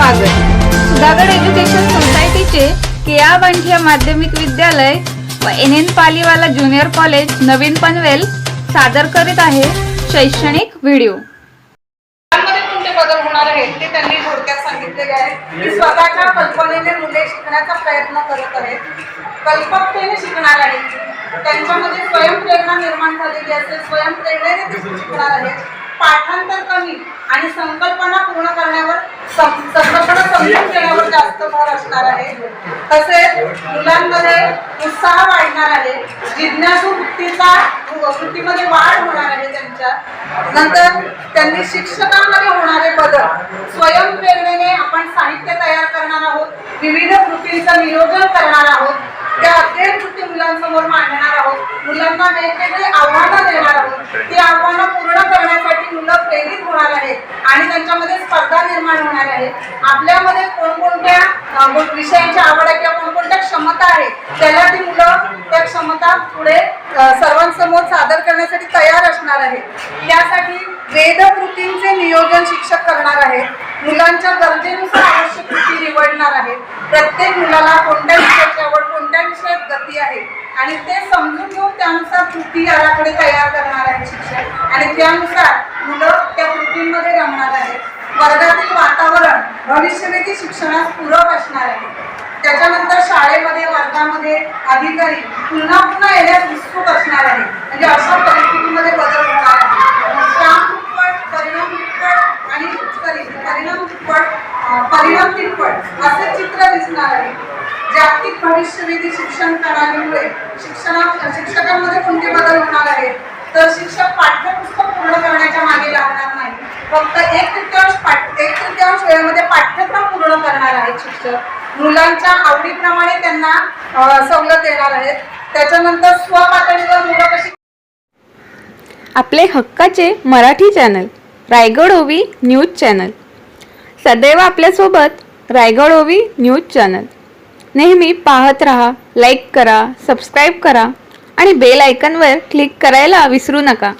स्वागत. सुधागड एज्युकेशन सोसायटीचे केया बांठिया माध्यमिक विद्यालय व N N Paliwala junior college नवीन पनवेल सादर करीत आहे शैक्षणिक व्हिडिओ. बदल होणार आहेत ते त्यांनी थोडक्यात सांगितलेले आहे की स्वतःच्या कल्पनेने मुले शिकण्याचा प्रयत्न करत आहेत. कल्पकतेने शिकणार आहेत. त्यांच्यामध्ये स्वयंप्रेरणा निर्माण झालेली असेल स्वयंप्रेरणेने ते शिकणार आहेत. पाठांतर कमी आणि संकल्पना पूर्ण करण्यावर संकल्पना समजून घेण्यावर जास्त भर असणार आहे. तसेच मुलांमध्ये उत्साह वाढणार आहे. जिज्ञासू वृत्तीचा वृत्तीमध्ये वाढ होणार आहे त्यांच्या. नंतर त्यांनी शिक्षकांमध्ये होणारे बदल. स्वयंप्रेरणेने आपण साहित्य तयार करणार आहोत. विविध कृतींचं नियोजन करणार आहोत. त्या अध्ययन कृती मुलांसमोर मांडणार आहोत. मुलांना वेगवेगळी आव्हानं देणार आहोत. ती आव्हानं प्रेरित होणार आहेत आणि त्यांच्यामध्ये स्पर्धा निर्माण होणार आहे. आपल्यामध्ये कोणकोणत्या विषयांची आवड आहे किंवा कोणकोणत्या क्षमता आहे त्याला ती मुलं त्या क्षमता पुढे सर्वांसमोर सादर करण्यासाठी तयार असणार आहे त्यासाठी वेदकृतींचे नियोजन शिक्षक करणार आहेत. मुलांच्या गरजेनुसार आवश्यक कृती निवडणार आहे प्रत्येक मुलाला कोणत्या विषयाची आवड कोणत्या विषयात गती आहे आणि ते समजून घेऊन त्यानुसार कृती आराखडे तयार करणार आहे शिक्षक. आणि त्यानुसार मुलं त्या कृतींमध्ये रमणार आहेत. वर्गातील वातावरण भविष्यनिधी शिक्षणास पूरक असणार आहे. त्याच्यानंतर शाळेमध्ये वर्गामध्ये अधिकारी पुन्हा पुन्हा येण्यास उत्सुक असणार आहे म्हणजे अशा परिस्थितीमध्ये बदल होणार आहे. काम तिप्पट परिणाम तिप्पट आणि परिणाम तिप्पट परिणाम तिप्पट असे चित्र दिसणार आहे. जागतिक भविष्यवेधी शिक्षण प्रणालीमुळे शिक्षणा शिक्षकांमध्ये कोणते बदल होणार आहेत? तर शिक्षक पाठ्यपुस्तक पूर्ण करण्याच्या वेळेमध्ये पाठ्यक्रम पूर्ण करणार आहेत शिक्षक. मुलांच्या आवडीप्रमाणे त्यांना सवलत देणार आहेत. त्याच्यानंतर स्वपातळीवर मुलं कशी आपले हक्काचे मराठी चॅनल रायगड ओवी न्यूज चॅनल. सदैव आपल्यासोबत रायगड ओवी न्यूज चॅनल. नेहमी पाहत रहा लाईक करा सबस्क्राईब करा आणि बेल आयकनवर क्लिक करायला विसरू नका.